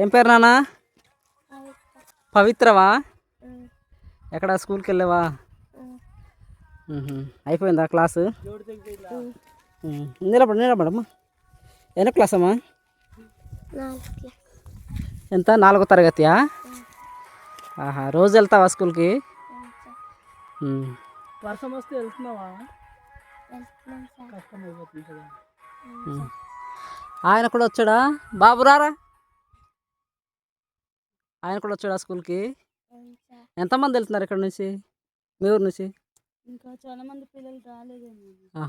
ఏం పేరు నాన్న? పవిత్రవా? ఎక్కడ స్కూల్కి వెళ్ళావా. అయిపోయిందా క్లాసు. నిలబడు నిలబడమ్మా ఎన్నో క్లాస్ అమ్మా? ఎంత? నాలుగో తరగతియా? ఆహా. రోజు వెళ్తావా స్కూల్కి. వర్షం వస్తే వెళ్తున్నావా. ఆయన కూడా వచ్చాడా? బాబు రారా? ఆయన కూడా వచ్చాడా స్కూల్కి? ఎంతమంది వెళ్తున్నారు ఇక్కడ నుంచి? మీ ఊరు నుంచి? ఇంకా చాలా మంది పిల్లలు ఆ,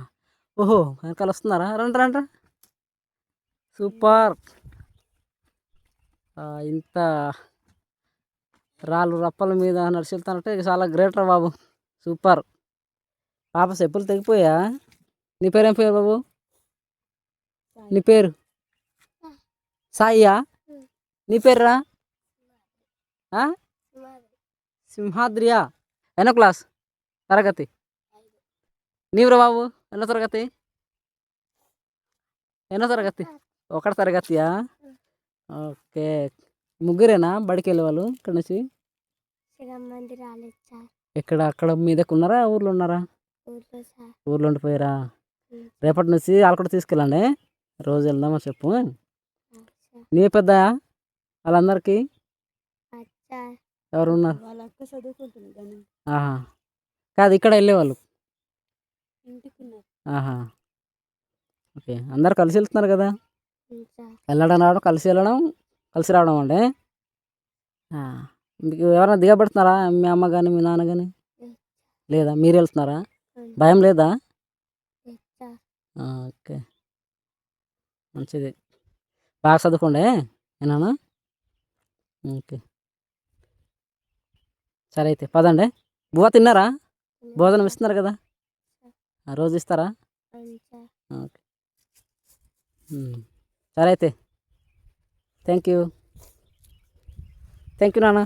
ఓహో! వెనకాల వస్తున్నారా? రండి రండి సూపర్. ఆ, ఇంత రాళ్ళు రప్పల మీద నడిచి వెళ్తానంటే చాలా గ్రేట్ రా బాబు. సూపర్. పాప చెప్పులు తెగిపోయా? నీ పేరేం పేరు బాబు? నీ పేరు? సాయియా? నీ పేరురా? ఆ? సింహాద్రియా? ఎన్నో క్లాస్? తరగతి? నీవురా బాబు? ఎన్నో తరగతి? ఎన్నో తరగతి? ఒకటి తరగతియా? ఓకే. ముగ్గురేనా బడికి వెళ్ళే వాళ్ళు ఇక్కడ నుంచి? ఇక్కడ అక్కడ మీ దగ్గర ఉన్నారా? ఊర్లో ఉన్నారా ఊర్లో ఉండిపోయారా. రేపటి నుంచి వాళ్ళు కూడా తీసుకెళ్ళండి. రోజు వెళ్దామని చెప్పు. నీ పెద్ద? వాళ్ళందరికీ? ఎవరు ఉన్నారు ఆహా. కాదు ఇక్కడ వెళ్ళేవాళ్ళు. ఆహా. ఓకే. అందరు కలిసి వెళ్తున్నారు కదా. వెళ్ళడం రావడం కలిసి వెళ్ళడం కలిసి రావడం అండి. మీకు ఎవరైనా దిగబడుతున్నారా? మీ అమ్మ కానీ మీ నాన్న కానీ లేదా? మీరు వెళ్తున్నారా? భయం లేదా? ఓకే. మంచిది. బాగా చదువుకోండి ఏనా ఓకే. సరే అయితే పదండి. బువ్వ తిన్నారా? భోజనం ఇస్తున్నారు కదా? ఆ, రోజు ఇస్తారా? ఓకే. సరే అయితే. Thank you. థ్యాంక్ యూ నాన్న.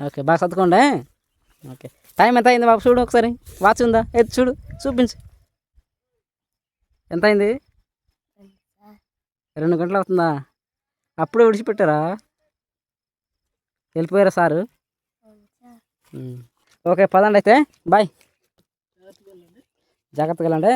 ఓకే బాగా చదువుకోండి ఓకే. టైం ఎంత అయింది బాబు? చూడు ఒకసారి. వాచ్ ఉందా? ఎత్తు చూడు. చూపించు. ఎంత అయింది? రెండు గంటలు అవుతుందా? అప్పుడే విడిచిపెట్టారా? వెళ్ళిపోయారా సారు. ఓకే పదండి అయితే. బాయ్. జాగ్రత్తగా వెళ్ళండి.